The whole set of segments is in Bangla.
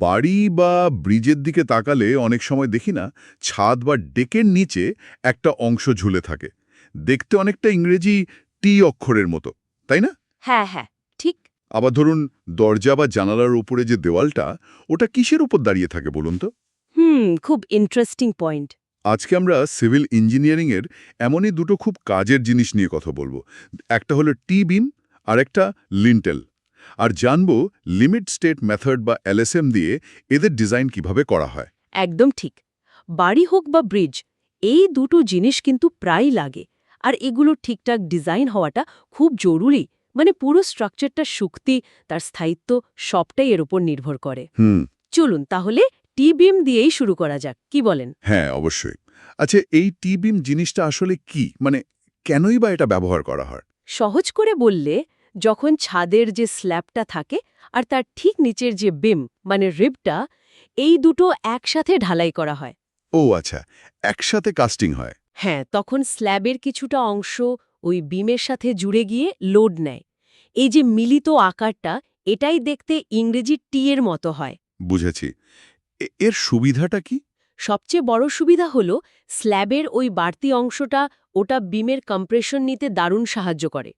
বাড়ি বা ব্রিজের দিকে তাকালে অনেক সময় দেখি না ছাদ বা ডেকের নিচে একটা অংশ ঝুলে থাকে। দেখতে অনেকটা ইংরেজি টি অক্ষরের মতো তাই না? হ্যাঁ হ্যাঁ ঠিক। আবার ধরুন দরজা বা জানালার উপরে যে দেওয়ালটা ওটা কিসের উপর দাঁড়িয়ে থাকে বলুন তো? হুম খুব ইন্টারেস্টিং পয়েন্ট আজকে আমরা সিভিল ইঞ্জিনিয়ারিংয়ের এমনই দুটো খুব কাজের জিনিস নিয়ে কথা বলব। একটা হলো টি বিম আর একটা লিন্টেল। আর জানব লিমিট স্টেট মেথড বা এলএসএম দিয়ে এদের ডিজাইন কীভাবে করা হয়। একদম ঠিক। বাড়ি হোক বা ব্রিজ এই দুটো জিনিস কিন্তু প্রায় লাগে। আর এগুলো ঠিকঠাক ডিজাইন হওয়াটা খুব জরুরি। মানে পুরো স্ট্রাকচারটা শক্তি তার স্থায়িত্ব সবটাই এর উপর নির্ভর করে। হুম। চলুন তাহলে টি বিম দিয়েই শুরু করা যাক কি বলেন? হ্যাঁ অবশ্যই। আচ্ছা এই টি বিম জিনিসটা আসলে কি? মানে কেনই বা এটা ব্যবহার করা হয়? সহজ করে বললে যখন ছাদের যে স্ল্যাবটা থাকে আর তার ঠিক নিচের যে বিম মানে রিবটা এই দুটো একসাথে ঢালাই করা হয়। ও আচ্ছা একসাথে কাস্টিং হয়। হ্যাঁ তখন স্ল্যাবের কিছুটা অংশ ওই বিমের সাথে জুড়ে গিয়ে লোড নেয়। এই যে মিলিত আকারটা এটাই দেখতে ইংরেজি টি এর মতো হয়। বুঝেছি। এর সুবিধাটা কি? সবচেয়ে বড় সুবিধা হল স্ল্যাবের ওই বাড়তি অংশটা ওটা বিমের কম্প্রেশন নিতে দারুণ সাহায্য করে।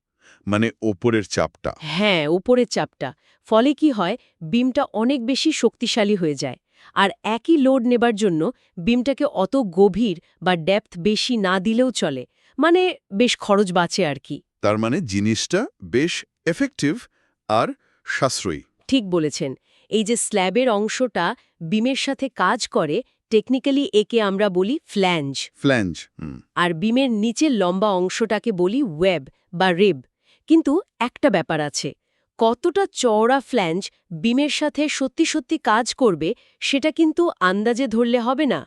মানে ওপরের চাপটা। হ্যাঁ ওপরের চাপটা। ফলে কি হয় বিমটা অনেক বেশি শক্তিশালী হয়ে যায়। আর একই লোড নেবার জন্য বিমটাকে অত গভীর বা ডেপথ বেশি না দিলেও চলে। মানে বেশ খরচ বাঁচে আর কি। তার মানে জিনিসটা বেশ এফেক্টিভ আর সাশ্রয়ী। ঠিক বলেছেন। এই যে স্ল্যাবের অংশটা বিমের সাথে কাজ করে টেকনিক্যালি একে আমরা বলি ফ্ল্যাঞ্জ ফ্ল্যাঞ্জ আর বিমের নিচের লম্বা অংশটাকে বলি ওয়েব বা রিব কিন্তু একটা ব্যাপার আছে। কতটা চওড়া ফ্ল্যাঞ্জ বিমের সাথে সত্যি সত্যি কাজ করবে সেটা কিন্তু আন্দাজে ধরলে হবে না।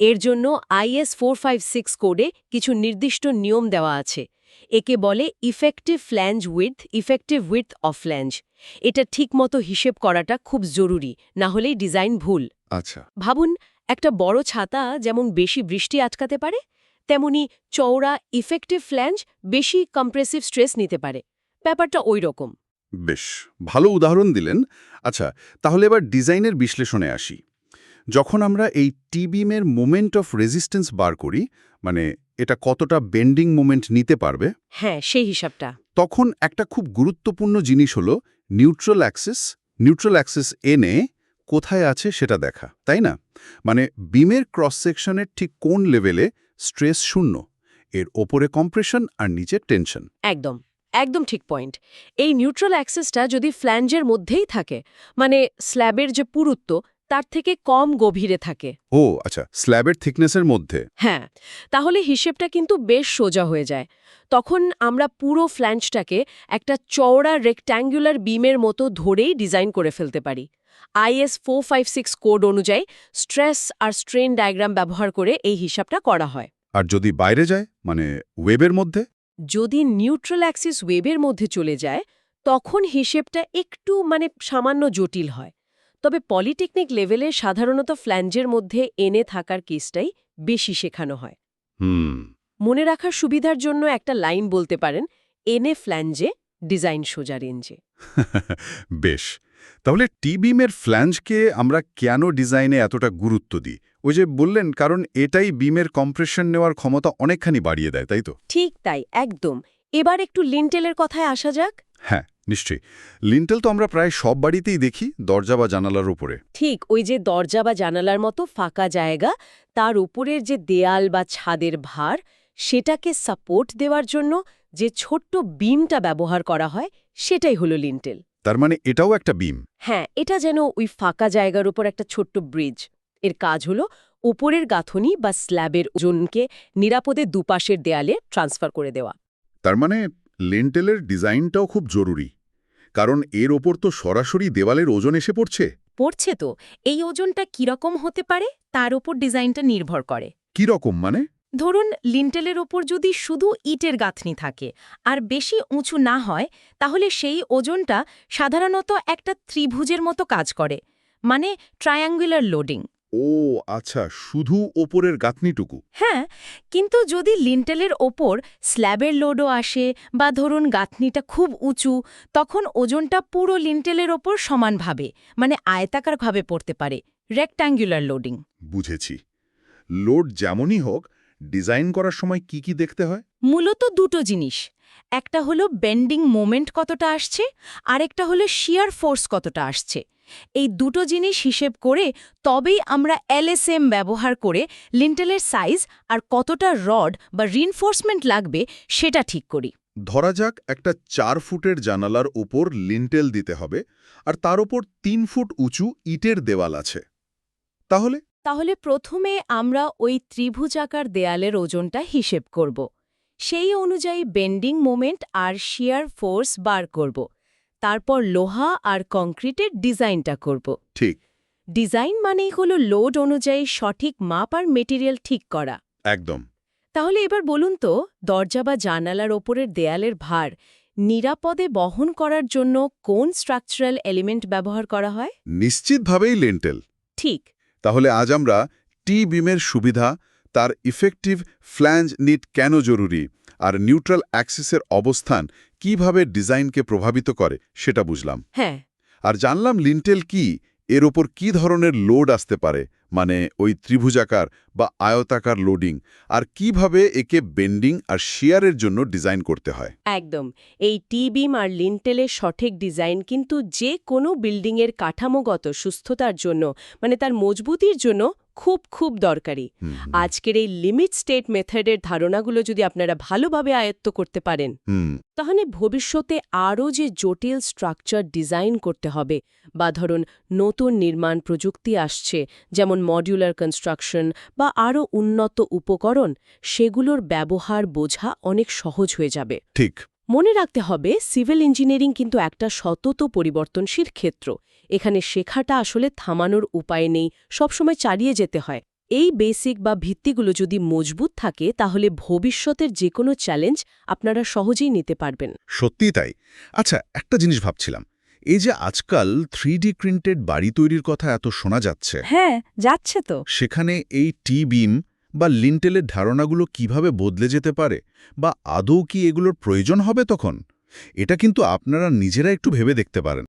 এর জন্য আইএস ফোর ফাইভ সিক্স কোডে কিছু নির্দিষ্ট নিয়ম দেওয়া আছে। একে বলে effective flange with effective with of flange এটা ঠিকমতো হিসেব করাটা খুব জরুরি না হলেই ডিজাইন ভুল। আচ্ছা। ভাবুন একটা বড় ছাতা যেমন বেশি বৃষ্টি আটকাতে পারে তেমনি চওড়া ইফেক্টিভ ফ্ল্যাঞ্জ বেশি কম্প্রেসিভ স্ট্রেস নিতে পারে। ব্যাপারটা ওই রকম। বেশ ভালো উদাহরণ দিলেন। আচ্ছা তাহলে এবার ডিজাইনের বিশ্লেষণে আসি। যখন আমরা এই টিবিমের মোমেন্ট অফ রেজিস্ট্যান্স বার করি মানে এটা কতটা বেন্ডিং মোমেন্ট নিতে পারবে? হ্যাঁ সেই হিসাবটা। তখন একটা খুব গুরুত্বপূর্ণ জিনিস হলো নিউট্রাল অ্যাক্সিস নিউট্রাল অ্যাক্সিস এনে কোথায় আছে সেটা দেখা তাই না? মানে বিমের ক্রস সেকশনের ঠিক কোন লেভেলে স্ট্রেস শূন্য এর ওপরে কম্প্রেশন আর নিচে টেনশন। একদম একদম ঠিক পয়েন্ট। এই নিউট্রাল অ্যাক্সেসটা যদি ফ্ল্যাঞ্জের মধ্যেই থাকে মানে স্ল্যাবের যে পুরুত্ব তার থেকে কম গভীরে থাকে। ও আচ্ছা স্ল্যাবের থিকনেসের মধ্যে। হ্যাঁ তাহলে হিসেবটা কিন্তু বেশ সোজা হয়ে যায়। তখন আমরা পুরো ফ্ল্যাঞ্জটাকে একটা চওড়া রেক্ট্যাঙ্গুলার বিমের মতো ধরেই ডিজাইন করে ফেলতে পারি। IS four five six code অনুযায়ী স্ট্রেস আর স্ট্রেন ডায়াগ্রাম ব্যবহার করে এই হিসাবটা করা হয়। আর যদি বাইরে যায় মানে ওয়েবের মধ্যে? যদি নিউট্রাল অ্যাক্সিস ওয়েবের মধ্যে চলে যায় তখন হিসেবটা একটু মানে সামান্য জটিল হয়। তবে পলিটেকনিক লেভেলে সাধারণত ফ্ল্যাঞ্জের মধ্যে এনে থাকার কেসটাই বেশি শেখানো হয়। হুম। মনে রাখার সুবিধার জন্য একটা লাইন বলতে পারেন এনে ফ্ল্যাঞ্জে ডিজাইন সোজা রেঞ্জে। বেশ। তাহলে টি বিমের ফ্ল্যাঞ্জকে আমরা কেন ডিজাইনে এতটা গুরুত্ব দিই? ওই যে বললেন কারণ এটাই বিমের কম্প্রেশন নেওয়ার ক্ষমতা অনেকখানি বাড়িয়ে দেয় তাই তো? ঠিক তাই একদম। এবার একটু লিন্টেলের কথায় আসা যাক। হ্যাঁ নিশ্চয়ই। লিন্টেল তো আমরা প্রায় সব বাড়িতেই দেখি দরজা বা জানালার উপরে। ঠিক ওই যে দরজা বা জানালার মতো ফাঁকা জায়গা তার উপরের যে দেয়াল বা ছাদের ভার সেটাকে সাপোর্ট দেওয়ার জন্য যে ছোট্ট বিমটা ব্যবহার করা হয় সেটাই হলো লিন্টেল তার মানে এটাও একটা বিম হ্যাঁ এটা যেন ওই ফাঁকা জায়গার উপর একটা ছোট্ট ব্রিজের কাজ হলো উপরের গাঁথনি বা স্ল্যাবের ওজনকে নিরাপদে দুপাশের দেয়ালে ট্রান্সফার করে দেওয়া। তার মানে লিন্টেলের ডিজাইনটাও খুব জরুরি কারণ এর ওপর তো সরাসরি দেওয়ালের ওজন এসে পড়ছে। পড়ছে তো। এই ওজনটা কীরকম হতে পারে? তার ওপর ডিজাইনটা নির্ভর করে। কি রকম মানে? ধরুন লিন্টেলের ওপর যদি শুধু ইটের গাঁথনি থাকে আর বেশি উঁচু না হয় তাহলে সেই ওজনটা সাধারণত একটা ত্রিভুজের মতো কাজ করে মানে ট্রায়াঙ্গুলার লোডিং ও আচ্ছা শুধু ওপরের গাঁথনিটুকু? হ্যাঁ কিন্তু যদি লিন্টেলের ওপর স্ল্যাবের লোডও আসে বা ধরুন গাঁথনিটা খুব উঁচু তখন ওজনটা পুরো লিন্টেলের ওপর সমানভাবে মানে আয়তাকারভাবে পড়তে পারে রেক্ট্যাঙ্গুলার লোডিং বুঝেছি। লোড যেমনই হোক ডিজাইন করার সময় কি কি দেখতে হয়? মূলত দুটো জিনিস। একটা হলো বেন্ডিং মোমেন্ট কতটা আসছে আর একটা হলো শিয়ার ফোর্স কতটা আসছে। এই দুটো জিনিস হিসেব করে তবেই আমরা এলএসএম ব্যবহার করে লিন্টেলের সাইজ আর কতটা রড বা রিনফোর্সমেন্ট লাগবে সেটা ঠিক করি। ধরা যাক একটা চার ফুটের জানালার উপর লিন্টেল দিতে হবে আর তার ওপর তিন ফুট উঁচু ইটের দেওয়াল আছে। তাহলে তাহলে প্রথমে আমরা ওই ত্রিভুজাকার দেয়ালের ওজনটা হিসেব করব। সেই অনুযায়ী বেন্ডিং মোমেন্ট আর শিয়ার ফোর্স বার করব। তারপর লোহা আর কংক্রিটের ডিজাইনটা করব। ঠিক। ডিজাইন মানেই হলো লোড অনুযায়ী সঠিক মাপ আর মেটেরিয়াল ঠিক করা। একদম। তাহলে এবার বলুন তো দরজা বা জানালার ওপরের দেয়ালের ভার নিরাপদে বহন করার জন্য কোন স্ট্রাকচারাল এলিমেন্ট ব্যবহার করা হয়? নিশ্চিতভাবেই লেন্টেল ঠিক। তাহলে আজ আমরা টি বিমের সুবিধা তার ইফেক্টিভ ফ্ল্যাঞ্জ নিট কেন জরুরি আর নিউট্রাল অ্যাক্সিসের অবস্থান কীভাবে ডিজাইনকে প্রভাবিত করে সেটা বুঝলাম। হ্যাঁ। আর জানলাম লিন্টেল কি এর ওপর কি ধরনের লোড আসতে পারে মানে ওই ত্রিভুজাকার বা আয়তাকার লোডিং আর কীভাবে একে বেন্ডিং আর শেয়ারের জন্য ডিজাইন করতে হয়? একদম। এই টি বিম আর লিন্টেলের সঠিক ডিজাইন কিন্তু যে কোনো বিল্ডিংয়ের কাঠামোগত সুস্থতার জন্য মানে তার মজবুতির জন্য খুব খুব দরকারি। আজকের এই লিমিট স্টেট মেথডের ধারণাগুলো যদি আপনারা ভালোভাবে আয়ত্ত করতে পারেন তাহলে ভবিষ্যতে আরও যে জটিল স্ট্রাকচার ডিজাইন করতে হবে বা ধরুন নতুন নির্মাণ প্রযুক্তি আসছে যেমন মডিউলার কনস্ট্রাকশন বা আরও উন্নত উপকরণ সেগুলোর ব্যবহার বোঝা অনেক সহজ হয়ে যাবে। ঠিক। মনে রাখতে হবে সিভিল ইঞ্জিনিয়ারিং কিন্তু একটা সতত পরিবর্তনশীল ক্ষেত্র। এখানে শেখাটা আসলে থামানোর উপায় নেই সবসময় চালিয়ে যেতে হয়। এই বেসিক বা ভিত্তিগুলো যদি মজবুত থাকে তাহলে ভবিষ্যতের যে কোনো চ্যালেঞ্জ আপনারা সহজেই নিতে পারবেন। সত্যিই তাই। আচ্ছা একটা জিনিস ভাবছিলাম। এই যে আজকাল থ্রি ডি প্রিন্টেড বাড়ি তৈরির কথা এত শোনা যাচ্ছে হ্যাঁ যাচ্ছে তো। সেখানে এই টি বিম বা লিন্টেলের ধারণাগুলো কীভাবে বদলে যেতে পারে বা আদৌ কি এগুলোর প্রয়োজন হবে তখন? এটা কিন্তু আপনারা নিজেরা একটু ভেবে দেখতে পারেন।